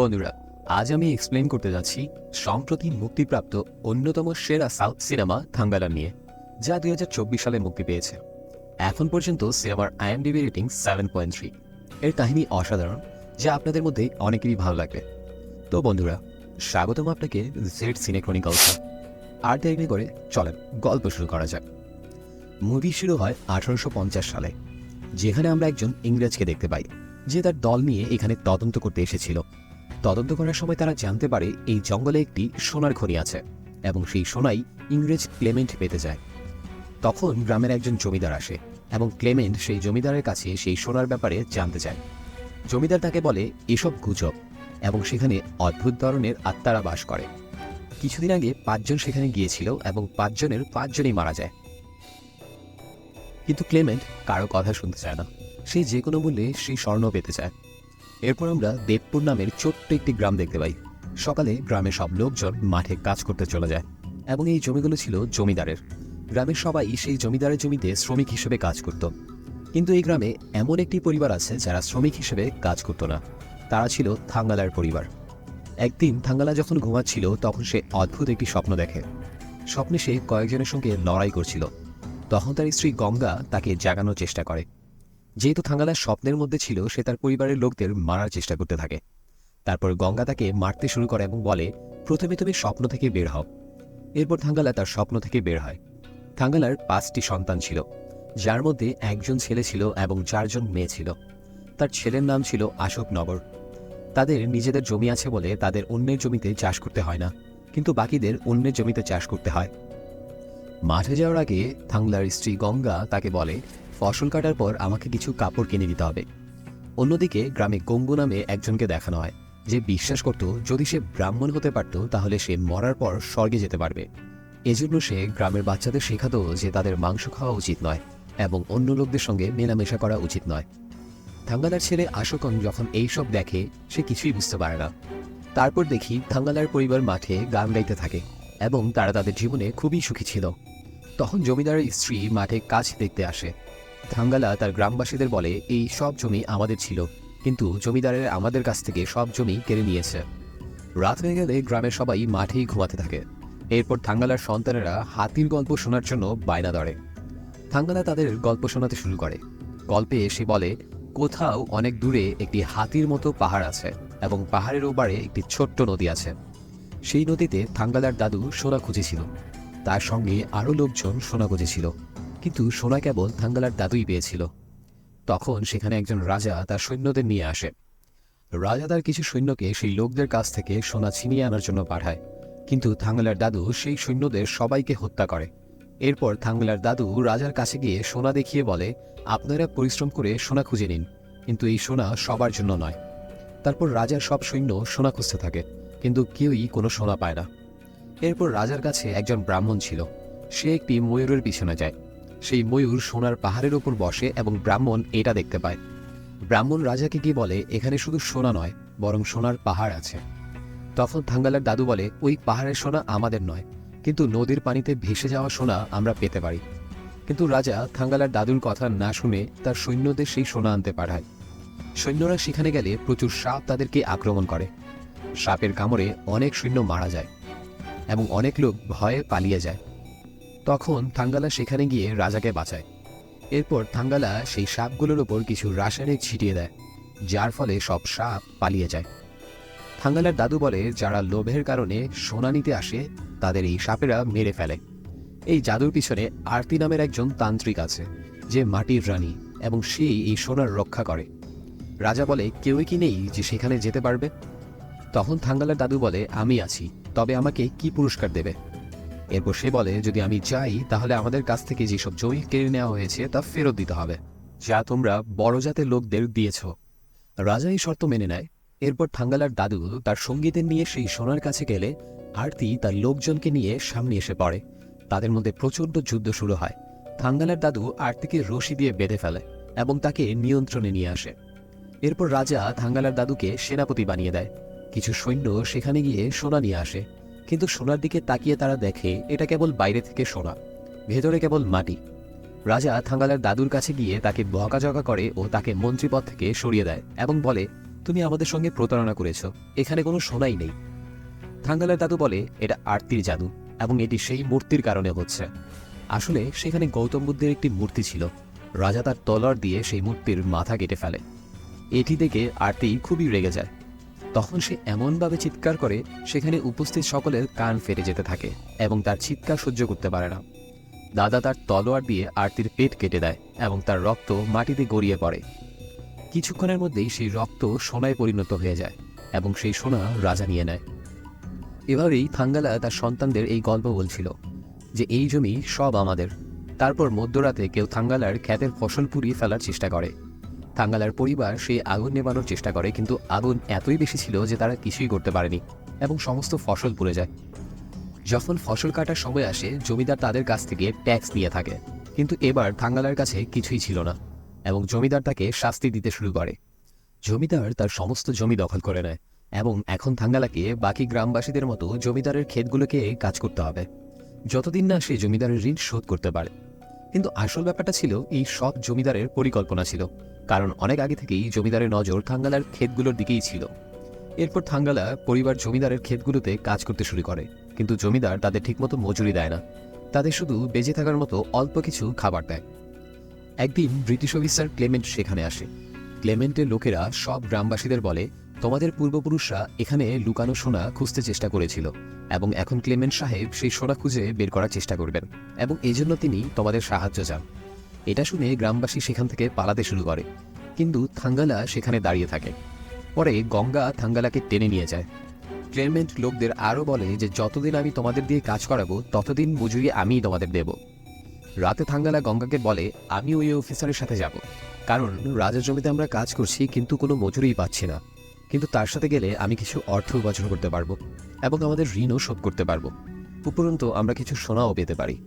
বন্ধুরা, আজ আমি এক্সপ্লেন করতে যাচ্ছি সম্প্রতি মুক্তিপ্রাপ্ত অন্যতম সেরা সাউথ সিনেমা থাঙ্গালা নিয়ে, যা দুই হাজার চব্বিশ সালে মুক্তি পেয়েছে। এখন পর্যন্ত সিনেমার IMDb rating seven point three এর কাহিনী অসাধারণ, যা আপনাদের মধ্যে অনেকেরই ভালো লাগবে। তো বন্ধুরা, স্বাগতম আপনাকে জেড সিনেক্রনিক্যালসে আর দেরি করে চলেন, গল্প শুরু করা যাক। মুভি শুরু হয় আঠারোশো পঞ্চাশ সালে, যেখানে আমরা একজন ইংরেজকে দেখতে পাই, যে তার দল নিয়ে এখানে তদন্ত করতে এসেছিল। তদন্ত করার সময় তারা জানতে পারে এই জঙ্গলে একটি সোনার খনি আছে এবং সেই সোনাই ইংরেজ ক্লেমেন্ট পেতে যায়। তখন গ্রামের একজন জমিদার আসে এবং ক্লেমেন্ট সেই জমিদারের কাছে সেই সোনার ব্যাপারে জানতে চায়। জমিদার তাকে বলে, এসব গুজব এবং সেখানে অদ্ভুত ধরনের আত্মারা বাস করে। কিছুদিন আগে পাঁচজন সেখানে গিয়েছিল এবং পাঁচজনের পাঁচজনই মারা যায়। কিন্তু ক্লেমেন্ট কারও কথা শুনতে চায় না। সে যে কোনো মূল্যে সেই স্বর্ণ পেতে চায়। এরপর আমরা দেবপুর নামের ছোট্ট একটি গ্রাম দেখতে পাই। সকালে গ্রামের সব লোকজন মাঠে কাজ করতে চলে যায় এবং এই জমিগুলো ছিল জমিদারের। গ্রামের সবাই সেই জমিদারের জমিতে শ্রমিক হিসেবে কাজ করত। কিন্তু এই গ্রামে এমন একটি পরিবার আছে যারা শ্রমিক হিসেবে কাজ করত না। তারা ছিল থাঙ্গালার পরিবার। একদিন থাঙ্গালা যখন ঘুমাচ্ছিল, তখন সে অদ্ভুত একটি স্বপ্ন দেখে। স্বপ্নে সে কয়েকজনের সঙ্গে লড়াই করছিল। তখন তার স্ত্রী গঙ্গা তাকে জাগানোর চেষ্টা করে। যেহেতু থাঙ্গালার স্বপ্নের মধ্যে ছিল, সে তার পরিবারের লোকদের মারার চেষ্টা করতে থাকে। তারপর গঙ্গা তাকে মারতে শুরু করে এবং বলে, প্রথমে তুমি স্বপ্ন থেকে বের হও। এরপর থাঙ্গালা তার স্বপ্ন থেকে বের হয়। থাঙ্গালার পাঁচটি সন্তান ছিল, যার মধ্যে একজন ছেলে ছিল এবং চারজন মেয়ে ছিল। তার ছেলের নাম ছিল আশোকনগর তাদের নিজেদের জমি আছে বলে তাদের অন্যের জমিতে চাষ করতে হয় না, কিন্তু বাকিদের অন্যের জমিতে চাষ করতে হয়। মাঠে যাওয়ার আগে থাংলার স্ত্রী গঙ্গা তাকে বলে ফসল কাটার পর আমাকে কিছু কাপড় কিনে দিতে হবে। অন্যদিকে গ্রামে গঙ্গু নামে একজনকে দেখানো হয়, যে বিশ্বাস করত যদি সে ব্রাহ্মণ হতে পারত, তাহলে সে মরার পর স্বর্গে যেতে পারবে। এজন্য সে গ্রামের বাচ্চাদের শেখাতো যে তাদের মাংস খাওয়া উচিত নয় এবং অন্য লোকদের সঙ্গে মেলামেশা করা উচিত নয়। থাঙ্গালার ছেলে আশোকন যখন এই সব দেখে, সে কিছুই বুঝতে পারে না। তারপর দেখি থাঙ্গালার পরিবার মাঠে গান গাইতে থাকে এবং তারা তাদের জীবনে খুবই সুখী ছিল। তখন জমিদারের স্ত্রী মাঠে কাজ দেখতে আসে। থাঙ্গালা তার গ্রামবাসীদের বলে, এই সব জমি আমাদের ছিল, কিন্তু জমিদারের আমাদের কাছ থেকে সব জমি কেড়ে নিয়েছে। রাত হয়ে গেলে গ্রামের সবাই মাঠেই ঘুমাতে থাকে। এরপর থাঙ্গালার সন্তানেরা হাতির গল্প শোনার জন্য বায়না ধরে। থাঙ্গালা তাদের গল্প শোনাতে শুরু করে। গল্পে এসে বলে, কোথাও অনেক দূরে একটি হাতির মতো পাহাড় আছে এবং পাহাড়ের ওপারে একটি ছোট্ট নদী আছে। সেই নদীতে থাঙ্গালার দাদু সোনা খুঁজেছিল। তার সঙ্গে আরও লোকজন সোনা খুঁজেছিল। কিন্তু সোনা কেবল থাঙ্গালার দাদুই পেয়েছিল। তখন সেখানে একজন রাজা তার সৈন্যদের নিয়ে আসে। রাজা তার কিছু সৈন্যকে সেই লোকদের কাছ থেকে সোনা ছিনিয়ে আনার জন্য পাঠায়। কিন্তু থাঙ্গালার দাদু সেই সৈন্যদের সবাইকে হত্যা করে। এরপর থাঙ্গলার দাদু রাজার কাছে গিয়ে সোনা দেখিয়ে বলে, আপনারা পরিশ্রম করে সোনা খুঁজে নিন, কিন্তু এই সোনা সবার জন্য নয়। তারপর রাজার সব সৈন্য সোনা খুঁজতে থাকে, কিন্তু কেউই কোনো সোনা পায় না। এরপর রাজার কাছে একজন ব্রাহ্মণ ছিল। সে একটি ময়ূরের পিছনে যায়। সেই ময়ূর সোনার পাহাড়ের ওপর বসে এবং ব্রাহ্মণ এটা দেখতে পায়। ব্রাহ্মণ রাজাকে কি বলে, এখানে শুধু সোনা নয়, বরং সোনার পাহাড় আছে। তখন থাঙ্গালার দাদু বলে, ওই পাহাড়ের সোনা আমাদের নয়, কিন্তু নদীর পানিতে ভেসে যাওয়া সোনা আমরা পেতে পারি। কিন্তু রাজা থাঙ্গালার দাদুর কথা না শুনে তার সৈন্যদের সেই সোনা আনতে পাঠায়। সৈন্যরা সেখানে গেলে প্রচুর সাপ তাদেরকে আক্রমণ করে। সাপের কামড়ে অনেক সৈন্য মারা যায় এবং অনেক লোক ভয়ে পালিয়ে যায়। তখন থাঙ্গালা সেখানে গিয়ে রাজাকে বাঁচায়। এরপর থাঙ্গালা সেই সাপগুলোর ওপর কিছু রাসায়নিক ছিটিয়ে দেয়, যার ফলে সব সাপ পালিয়ে যায়। থাঙ্গালার দাদু বলে, যারা লোভের কারণে সোনা নিতে আসে, তাদের এই সাপেরা মেরে ফেলে। এই জাদুর পিছনে আরতি নামের একজন তান্ত্রিক আছে, যে মাটির রানী, এবং সেই এই সোনার রক্ষা করে। রাজা বলে, কেউই কি নেই যে সেখানে যেতে পারবে? তখন থাঙ্গালার দাদু বলে, আমি আছি, তবে আমাকে কি পুরস্কার দেবে? এরপর সে বলে, যদি আমি চাই, তাহলে আমাদের কাছ থেকে যেসব জমি কেড়ে নেওয়া হয়েছে, তা ফেরত দিতে হবে, যা তোমরা বড় জাতের লোকদের দিয়েছ। রাজা এই শর্ত মেনে নেয়। এরপর থাঙ্গালার দাদু তার সঙ্গীদের নিয়ে সেই সোনার কাছে গেলে আরতি তার লোকজনকে নিয়ে সামনে এসে পড়ে। তাদের মধ্যে প্রচণ্ড যুদ্ধ শুরু হয়। থাঙ্গালার দাদু আরতিকে রশি দিয়ে বেঁধে ফেলে এবং তাকে নিয়ন্ত্রণে নিয়ে আসে। এরপর রাজা থাঙ্গালার দাদুকে সেনাপতি বানিয়ে দেয়। কিছু সৈন্য সেখানে গিয়ে সোনা নিয়ে আসে। কিন্তু সোনার দিকে তাকিয়ে তারা দেখে এটা কেবল বাইরে থেকে সোনা, ভেতরে কেবল মাটি। রাজা থাঙ্গালার দাদুর কাছে গিয়ে তাকে বকাঝকা করে ও তাকে মন্ত্রীপদ থেকে সরিয়ে দেয় এবং বলে, তুমি আমাদের সঙ্গে প্রতারণা করেছ, এখানে কোনো সোনাই নেই। থাঙ্গালার দাদু বলে, এটা আরতির জাদু এবং এটি সেই মূর্তির কারণে হচ্ছে। আসলে সেখানে গৌতম বুদ্ধের একটি মূর্তি ছিল। রাজা তার তলোয়ার দিয়ে সেই মূর্তির মাথা কেটে ফেলে। এটি দেখে আরতি খুবই রেগে যায়। তখন সে এমনভাবে চিৎকার করে, সেখানে উপস্থিত সকলের কান ফেটে যেতে থাকে এবং তার চিৎকার সহ্য করতে পারে না। দাদা তার তলোয়ার দিয়ে আরতির পেট কেটে দেয় এবং তার রক্ত মাটিতে গড়িয়ে পড়ে। কিছুক্ষণের মধ্যেই সেই রক্ত সোনায় পরিণত হয়ে যায় এবং সেই সোনা রাজা নিয়ে নেয়। এভাবেই থাঙ্গালা তার সন্তানদের এই গল্প বলছিল যে, এই জমি সব আমাদের। তারপর মধ্যরাতে কেউ থাঙ্গালার খ্যাতের ফসল পুড়িয়ে ফেলার চেষ্টা করে। থাঙ্গালার পরিবার সেই আগুন নেবানোর চেষ্টা করে, কিন্তু আগুন এতই বেশি ছিল যে তারা কিছুই করতে পারেনি এবং সমস্ত ফসল পুড়ে যায়। যখন ফসল কাটার সময় আসে, জমিদার তাদের কাছ থেকে ট্যাক্স নিয়ে থাকে। কিন্তু এবার থাঙ্গালার কাছে কিছুই ছিল না এবং জমিদার তাকে শাস্তি দিতে শুরু করে। জমিদার তার সমস্ত জমি দখল করে নেয় এবং এখন থাঙ্গালাকে বাকি গ্রামবাসীদের মতো জমিদারের ক্ষেতগুলোকে কাজ করতে হবে। যতদিন না সে জমিদারের ঋণ শোধ করতে পারে। কিন্তু আসল ব্যাপারটা ছিল, এই সব জমিদারের পরিকল্পনা ছিল। কারণ অনেক আগে থেকেই জমিদারের নজর থাঙ্গালার ক্ষেতগুলোর দিকেই ছিল। এরপর থাঙ্গালা পরিবার জমিদারের ক্ষেতগুলোতে কাজ করতে শুরু করে, কিন্তু জমিদার তাদের ঠিকমতো মজুরি দেয় না। তাদের শুধু বেঁচে থাকার মতো অল্প কিছু খাবার দেয়। একদিন ব্রিটিশ অফিসার ক্লেমেন্ট সেখানে আসে। ক্লেমেন্টের লোকেরা সব গ্রামবাসীদের বলে, তোমাদের পূর্বপুরুষরা এখানে লুকানো সোনা খুঁজতে চেষ্টা করেছিল, এবং এখন ক্লেমেন্ট সাহেব সেই সোনা খুঁজে বের করার চেষ্টা করবেন, এবং এজন্য তিনি তোমাদের সাহায্য চান। এটা শুনে গ্রামবাসী সেখান থেকে পালাতে শুরু করে। কিন্তু থাঙ্গালা সেখানে দাঁড়িয়ে থাকে। পরে গঙ্গা থাঙ্গালাকে টেনে নিয়ে যায়। ক্লেমেন্ট লোকদের আরও বলে যে, যতদিন আমি তোমাদের দিয়ে কাজ করাবো, ততদিন মজুরি আমিই তোমাদের দেব। রাতে থাঙ্গালা গঙ্গাকে বলে আমি ওই অফিসারের সাথে যাব। কারণ রাজার জমিতে আমরা কাজ করছি, কিন্তু কোনো মজুরিই পাচ্ছি না। কিন্তু তার সাথে গেলে আমি কিছু অর্থ উপার্জন করতে পারব এবং আমাদের ঋণও শোধ করতে পারব। উপরন্তু আমরা কিছু সোনাও পেতে পারি।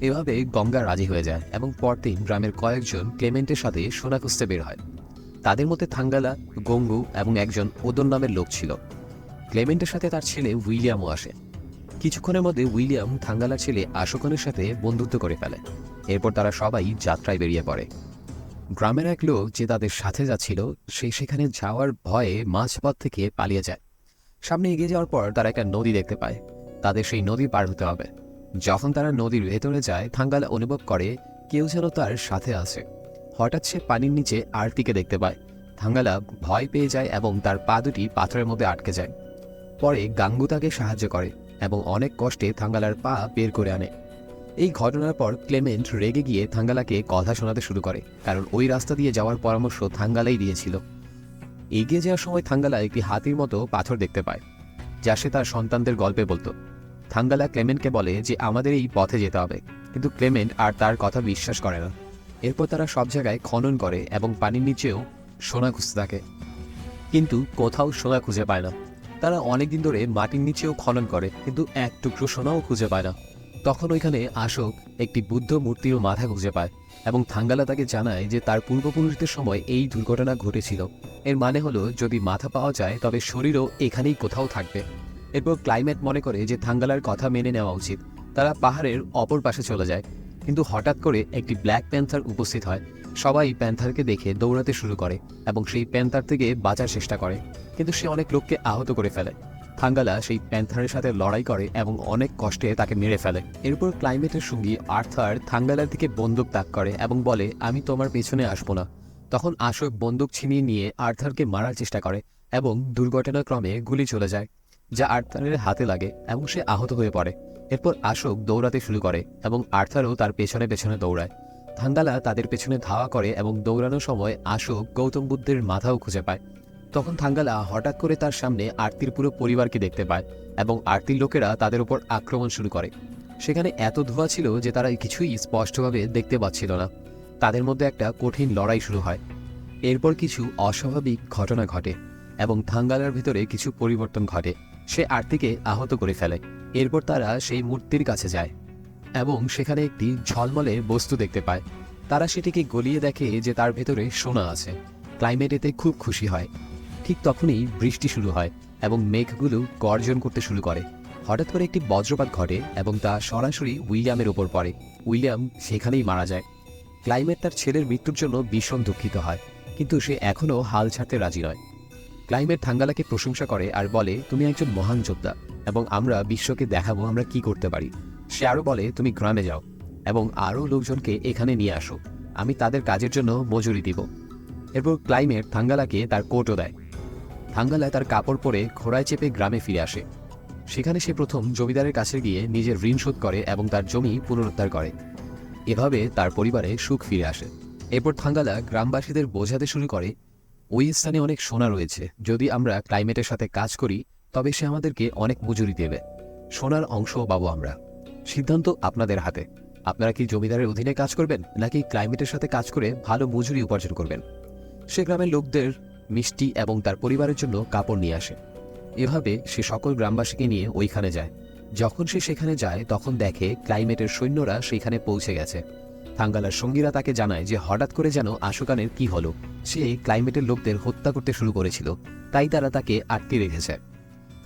এভাবে গঙ্গা রাজি হয়ে যায় এবং পরদিন গ্রামের কয়েকজন ক্লেমেন্টের সাথে সোনা খুঁজতে বের হয়। তাদের মধ্যে থাঙ্গালা, গঙ্গু এবং একজন ওদন নামের লোক ছিল। ক্লেমেন্টের সাথে তার ছেলে উইলিয়ামও আসে। কিছুক্ষণের মধ্যে উইলিয়াম থাঙ্গালার ছেলে আশোকনের সাথে বন্ধুত্ব করে ফেলে। এরপর তারা সবাই যাত্রায় বেরিয়ে পড়ে। গ্রামের এক লোক যে তাদের সাথে যাচ্ছিল, সে সেখানে যাওয়ার ভয়ে মাঝপথ থেকে পালিয়ে যায়। সামনে এগিয়ে যাওয়ার পর তারা একটা নদী দেখতে পায়। তাদের সেই নদী পার হতে হবে। যখন তারা নদীর ভেতরে যায়, থাঙ্গালা অনুভব করে কেউ যেন তার সাথে আছে। হঠাৎ সে পানির নিচে আরতিকে দেখতে পায়। থাঙ্গালা ভয় পেয়ে যায় এবং তার পা দুটি পাথরের মধ্যে আটকে যায়। পরে গাঙ্গু তাকে সাহায্য করে এবং অনেক কষ্টে থাঙ্গালার পা বের করে আনে। এই ঘটনার পর ক্লেমেন্ট রেগে গিয়ে থাঙ্গালাকে কথা শোনাতে শুরু করে, কারণ ওই রাস্তা দিয়ে যাওয়ার পরামর্শ থাঙ্গালাই দিয়েছিল। এগিয়ে যাওয়ার সময় থাঙ্গালা একটি হাতির মতো পাথর দেখতে পায়, যা সে তার সন্তানদের গল্পে বলতো। থাঙ্গালা ক্লেমেন্টকে বলে যে আমাদের এই পথে যেতে হবে। কিন্তু ক্লেমেন্ট আর তার কথা বিশ্বাস করে না। এরপর তারা সব জায়গায় খনন করে এবং পানির নিচেও সোনা খুঁজতে থাকে। কিন্তু কোথাও সোনা খুঁজে পায় না। তারা অনেকদিন ধরে মাটির নিচেও খনন করে, কিন্তু এক টুকরো সোনাও খুঁজে পায় না। তখন ওইখানে আশোক একটি বুদ্ধ মূর্তির মাথা খুঁজে পায় এবং থাঙ্গালা তাকে জানায় যে তার পূর্বপুরুষদের সময় এই দুর্ঘটনা ঘটেছিল। এর মানে হলো, যদি মাথা পাওয়া যায়, তবে শরীরও এখানেই কোথাও থাকবে। এরপর ক্লাইমেট মনে করে যে থাঙ্গালার কথা মেনে নেওয়া উচিত। তারা পাহাড়ের অপর পাশে চলে যায়। কিন্তু হঠাৎ করে একটি ব্ল্যাক প্যান্থার উপস্থিত হয়। সবাই প্যান্থারকে দেখে দৌড়াতে শুরু করে এবং সেই প্যান্থার থেকে বাঁচার চেষ্টা করে। কিন্তু সে অনেক লোককে আহত করে ফেলে। থাঙ্গালা সেই প্যান্থারের সাথে লড়াই করে এবং অনেক কষ্টে তাকে মেরে ফেলে। এরপর ক্লাইমেটের সঙ্গী আর্থার থাঙ্গালার দিকে বন্দুক তাক করে এবং বলে, আমি তোমার পেছনে আসব না। তখন আশোক বন্দুক ছিনিয়ে নিয়ে আর্থারকে মারার চেষ্টা করে এবং দুর্ঘটনাক্রমে গুলি চলে যায়। যা আর্থারের হাতে লাগে এবং সে আহত হয়ে পড়ে। এরপর আশোক দৌড়াতে শুরু করে এবং আর্থারও তার পেছনে পেছনে দৌড়ায়। থাঙ্গালা তাদের পেছনে ধাওয়া করে এবং দৌড়ানোর সময় আশোক গৌতম বুদ্ধের মাথাও খুঁজে পায়। তখন থাঙ্গালা হঠাৎ করে তার সামনে আরতির পুরো পরিবারকে দেখতে পায় এবং আরতির লোকেরা তাদের উপর আক্রমণ শুরু করে। সেখানে এত ধোঁয়া ছিল যে তারা কিছুই স্পষ্টভাবে দেখতে পাচ্ছিল না। তাদের মধ্যে একটা কঠিন লড়াই শুরু হয়। এরপর কিছু অস্বাভাবিক ঘটনা ঘটে এবং থাঙ্গালার ভিতরে কিছু পরিবর্তন ঘটে। সে আরতিকে আহত করে ফেলে। এরপর তারা সেই মূর্তির কাছে যায় এবং সেখানে একটি ঝলমলে বস্তু দেখতে পায়। তারা সেটিকে গলিয়ে দেখে যে তার ভেতরে সোনা আছে। ক্লাইমেট এতে খুব খুশি হয়। ঠিক তখনই বৃষ্টি শুরু হয় এবং মেঘগুলো গর্জন করতে শুরু করে। হঠাৎ করে একটি বজ্রপাত ঘটে এবং তা সরাসরি উইলিয়ামের ওপর পড়ে। উইলিয়াম সেখানেই মারা যায়। ক্লাইমেট তার ছেলের মৃত্যুর জন্য ভীষণ দুঃখিত হয়। কিন্তু সে এখনও হাল ছাড়তে রাজি নয়। ক্লাইমেট থাঙ্গালাকে প্রশংসা করে আর বলে, তুমি একজন মহান যোদ্ধা এবং আমরা বিশ্বকে দেখাবো আমরা কি করতে পারি। সে আরও বলে, তুমি গ্রামে যাও এবং আরও লোকজনকে এখানে নিয়ে আসো। আমি তাদের কাজের জন্য মজুরি দিব। এরপর ক্লাইমেট থাঙ্গালাকে তার কোটও দেয়। থাঙ্গালা তার কাপড় পরে ঘোড়ায় চেপে গ্রামে ফিরে আসে। সেখানে সে প্রথম জমিদারের কাছে গিয়ে নিজের ঋণ শোধ করে এবং তার জমি পুনরুদ্ধার করে। এভাবে তার পরিবারে সুখ ফিরে আসে। এরপর থাঙ্গালা গ্রামবাসীদের বোঝাতে শুরু করে ওই স্থানে অনেক সোনা রয়েছে। যদি আমরা ক্লাইমেটের সাথে কাজ করি, তবে সে আমাদেরকে অনেক মজুরি দেবে। সোনার অংশ পাবো আমরা। সিদ্ধান্ত আপনাদের হাতে। আপনারা কি জমিদারের অধীনে কাজ করবেন, নাকি ক্লাইমেটের সাথে কাজ করে ভালো মজুরি উপার্জন করবেন? সে গ্রামের লোকদের মিষ্টি এবং তার পরিবারের জন্য কাপড় নিয়ে আসে। এভাবে সে সকল গ্রামবাসীকে নিয়ে ওইখানে যায়। যখন সে সেখানে যায়, তখন দেখে ক্লাইমেটের সৈন্যরা সেখানে পৌঁছে গেছে। থাঙ্গালার সঙ্গীরা তাকে জানায় যে হঠাৎ করে যেন আশুকানের কি হলো। সে ক্লাইমেটের লোকদের হত্যা করতে শুরু করেছিল, তাই তারা তাকে আটকে রেখেছে।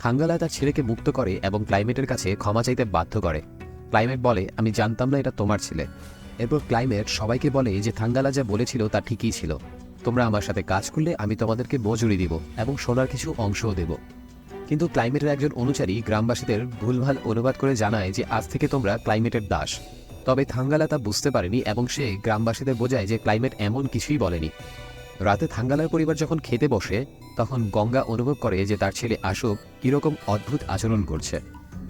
থাঙ্গালা তার ছেলেকে মুক্ত করে এবং ক্লাইমেটের কাছে ক্ষমা চাইতে বাধ্য করে। ক্লাইমেট বলে, আমি জানতাম না এটা তোমার ছেলে। এরপর ক্লাইমেট সবাইকে বলে যে থাঙ্গালা যা বলেছিল তা ঠিকই ছিল। তোমরা আমার সাথে কাজ করলে আমি তোমাদেরকে মজুরি দিব এবং সোনার কিছু অংশও দেব। কিন্তু ক্লাইমেটের একজন অনুচারী গ্রামবাসীদের ভুলভাল অনুবাদ করে জানায় যে আজ থেকে তোমরা ক্লাইমেটের দাস। তবে থাঙ্গালা তা বুঝতে পারেনি এবং সে গ্রামবাসীদের বোঝায় যে ক্লাইমেট এমন কিছুই বলেনি। রাতে থাঙ্গালার পরিবার যখন খেতে বসে, তখন গঙ্গা অনুভব করে যে তার ছেলে আশোক কীরকম অদ্ভুত আচরণ করছে।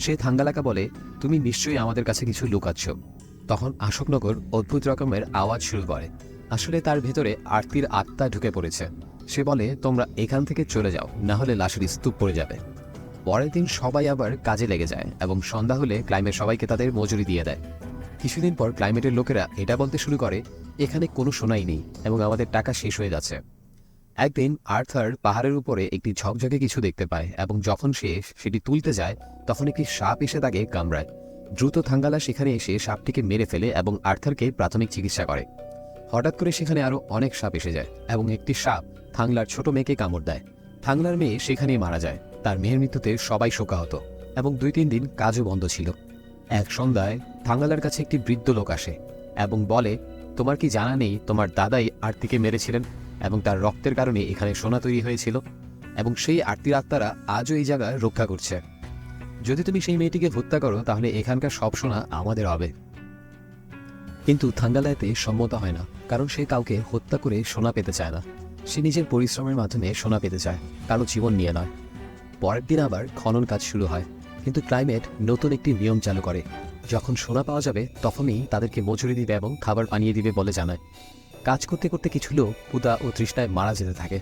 সে থাঙ্গালাকে বলে, তুমি নিশ্চয়ই আমাদের কাছে কিছু লুকাচ্ছ। তখন আশোকনগর অদ্ভুত রকমের আওয়াজ শুরু করে। আসলে তার ভেতরে আরতির আত্মা ঢুকে পড়েছে। সে বলে, তোমরা এখান থেকে চলে যাও, না হলে লাশের স্তূপ পড়ে যাবে। পরের দিন সবাই আবার কাজে লেগে যায় এবং সন্ধ্যা হলে ক্লাইমেট সবাইকে তাদের মজুরি দিয়ে দেয়। কিছুদিন পর ক্লাইমেটের লোকেরা এটা বলতে শুরু করে এখানে কোনো সোনাই নেই এবং আমাদের টাকা শেষ হয়ে যাচ্ছে। একদিন আর্থার পাহাড়ের উপরে একটি ঝকঝকে কিছু দেখতে পায় এবং যখন সে সেটি তুলতে যায়, তখন একটি সাপ এসে তাকে কামড়ায়। দ্রুত থাঙ্গালা সেখানে এসে সাপটিকে মেরে ফেলে এবং আর্থারকে প্রাথমিক চিকিৎসা করে। হঠাৎ করে সেখানে আরও অনেক সাপ এসে যায় এবং একটি সাপ থাংলার ছোট মেয়েকে কামড় দেয়। থাংলার মেয়ে সেখানেই মারা যায়। তার মেয়ের মৃত্যুতে সবাই শোকাহত এবং দুই তিন দিন কাজও বন্ধ ছিল। এক সন্ধ্যায় থাঙ্গালার কাছে একটি বৃদ্ধ লোক আসে এবং বলে তোমার কি জানা নেই তোমার দাদাই আরতিকে মেরেছিলেন এবং তার রক্তের কারণে এখানে সোনা তৈরি হয়েছিল এবং সেই আরতির আত্মারা আজও এই জায়গা রক্ষা করছে। যদি তুমি সেই মেয়েটিকে হত্যা করো, তাহলে এখানকার সব সোনা আমাদের হবে। কিন্তু থাঙ্গালাতে সম্মত হয় না, কারণ সে কাউকে হত্যা করে সোনা পেতে চায় না। সে নিজের পরিশ্রমের মাধ্যমে সোনা পেতে চায়, কারও জীবন নিয়ে নয়। পরের দিন আবার খনন কাজ শুরু হয়, কিন্তু ক্লাইমেট নতুন একটি নিয়ম চালু করে। যখন সোনা পাওয়া যাবে, তখনই তাদেরকে মজুরি দিবে এবং খাবার বানিয়ে দিবে বলে জানায়। কাজ করতে করতে কিছু লোক ক্ষুদা ও তৃষ্ণায় মারা যেতে থাকে।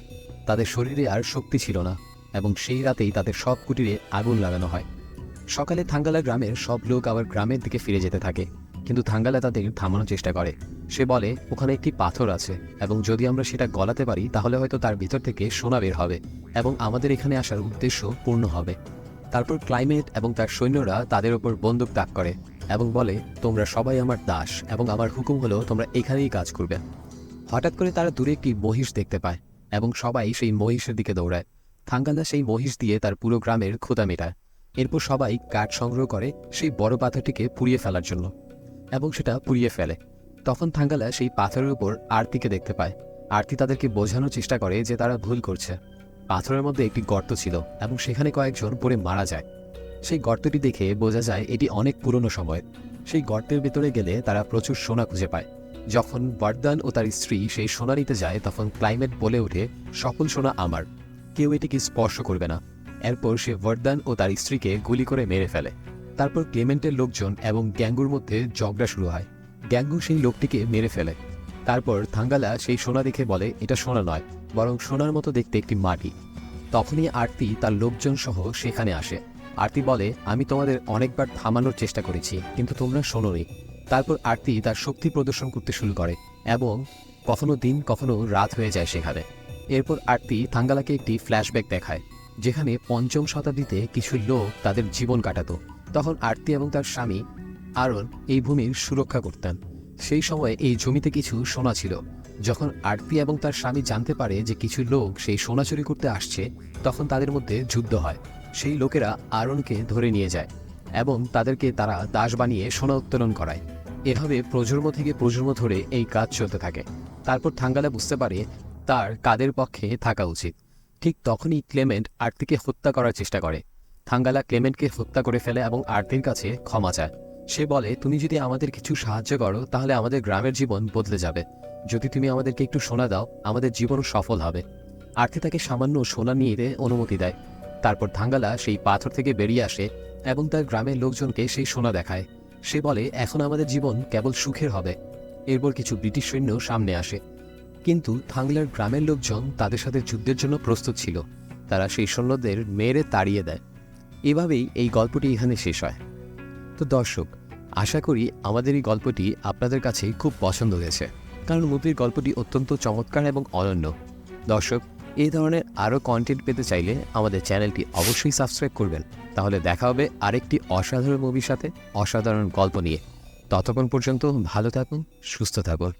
তাদের শরীরে আর শক্তি ছিল না এবং সেই রাতেই তাদের সব কুটিরে আগুন লাগানো হয়। সকালে থাঙ্গালা গ্রামের সব লোক আবার গ্রামের দিকে ফিরে যেতে থাকে, কিন্তু থাঙ্গালা তাদের থামানোর চেষ্টা করে। সে বলে, ওখানে একটি পাথর আছে এবং যদি আমরা সেটা গলাতে পারি, তাহলে হয়তো তার ভিতর থেকে সোনা বের হবে এবং আমাদের এখানে আসার উদ্দেশ্য পূর্ণ হবে। তারপর ক্লাইমেট এবং তার সৈন্যরা তাদের ওপর বন্দুক তাক করে। এবং বলে, তোমরা সবাই আমার দাস এবং আমার হুকুম হলো তোমরা এখানেই কাজ করবে। হঠাৎ করে তারা দূরে একটি মহিষ দেখতে পায় এবং সবাই সেই মহিষের দিকে দৌড়ায়। থাঙ্গালা সেই মহিষ দিয়ে তার পুরো গ্রামের ক্ষুদা মেটায়। এরপর সবাই কাঠ সংগ্রহ করে সেই বড় পাথরটিকে পুড়িয়ে ফেলার জন্য এবং সেটা পুড়িয়ে ফেলে। তখন থাঙ্গালা সেই পাথরের উপর আরতিকে দেখতে পায়। আরতি তাদেরকে বোঝানোর চেষ্টা করে যে তারা ভুল করছে। পাথরের মধ্যে একটি গর্ত ছিল এবং সেখানে কয়েকজন পড়ে মারা যায়। সেই গর্তটি দেখে বোঝা যায় এটি অনেক পুরনো সময়। সেই গর্তের ভেতরে গেলে তারা প্রচুর সোনা খুঁজে পায়। যখন বরদান ও তার স্ত্রী সেই সোনা নিতে যায়, তখন ক্লাইমেট বলে ওঠে সকল সোনা আমার। কেউ এটিকে স্পর্শ করবে না। এরপর সে বরদান ও তার স্ত্রীকে গুলি করে মেরে ফেলে। তারপর ক্লেমেন্টের লোকজন এবং গ্যাঙ্গুর মধ্যে ঝগড়া শুরু হয়। গ্যাঙ্গু সেই লোকটিকে মেরে ফেলে। তারপর থাঙ্গালা সেই সোনা দেখে বলে, এটা সোনা নয়, বরং সোনার মতো দেখতে একটি মাটি। তখনই আরতি তার লোকজন সহ সেখানে আসে। আরতি বলে, আমি তোমাদের অনেকবার থামানোর চেষ্টা করেছি, কিন্তু তোমরা শোনোনি। তারপর আরতি তার শক্তি প্রদর্শন করতে শুরু করে এবং কখনো দিন, কখনো রাত হয়ে যায় সেখানে। এরপর আরতি থাঙ্গালাকে একটি ফ্ল্যাশব্যাক দেখায়, যেখানে পঞ্চম শতাব্দীতে কিছু লোক তাদের জীবন কাটাতো। তখন আরতি এবং তার স্বামী আরন এই ভূমির সুরক্ষা করতেন। সেই সময় এই জমিতে কিছু সোনা ছিল। যখন আরতি এবং তার স্বামী জানতে পারে যে কিছু লোক সেই সোনা চুরি করতে আসছে, তখন তাদের মধ্যে যুদ্ধ হয়। সেই লোকেরা আরনকে ধরে নিয়ে যায় এবং তাদেরকে তারা দাস বানিয়ে সোনা উত্তোলন করায়। এভাবে প্রজন্ম থেকে প্রজন্ম ধরে এই কাজ চলতে থাকে। তারপর থাঙ্গালা বুঝতে পারে তার কাদের পক্ষে থাকা উচিত। ঠিক তখনই ক্লেমেন্ট আর্তিকে হত্যা করার চেষ্টা করে। থাঙ্গালা ক্লেমেন্টকে হত্যা করে ফেলে এবং আর্তির কাছে ক্ষমা চায়। সে বলে, তুমি যদি আমাদের কিছু সাহায্য করো, তাহলে আমাদের গ্রামের জীবন বদলে যাবে। যদি তুমি আমাদেরকে একটু সোনা দাও, আমাদের জীবনও সফল হবে। আর্তি তাকে সামান্য সোনা নিয়ে অনুমতি দেয়। তারপর থাঙ্গালা সেই পাথর থেকে বেরিয়ে আসে এবং তার গ্রামের লোকজনকে সেই সোনা দেখায়। সে বলে, এখন আমাদের জীবন কেবল সুখের হবে। এরপর কিছু ব্রিটিশ সৈন্য সামনে আসে। কিন্তু থাংলার গ্রামের লোকজন তাদের সাথে যুদ্ধের জন্য প্রস্তুত ছিল। তারা সেই সৈন্যদের মেরে তাড়িয়ে দেয়। এভাবেই এই গল্পটি এখানে শেষ হয়। তো দর্শক, আশা করি আমাদের এই গল্পটি আপনাদের কাছে খুব পছন্দ হয়েছে। কারণ মুভির গল্পটি অত্যন্ত চমৎকার এবং অনন্য। দর্শক এই ধরনের আরও কন্টেন্ট পেতে চাইলে আমাদের চ্যানেলটি অবশ্যই সাবস্ক্রাইব করবেন। তাহলে দেখা হবে আরেকটি অসাধারণ মুভির সাথে অসাধারণ গল্প নিয়ে। ততক্ষণ পর্যন্ত ভালো থাকুন, সুস্থ থাকুন।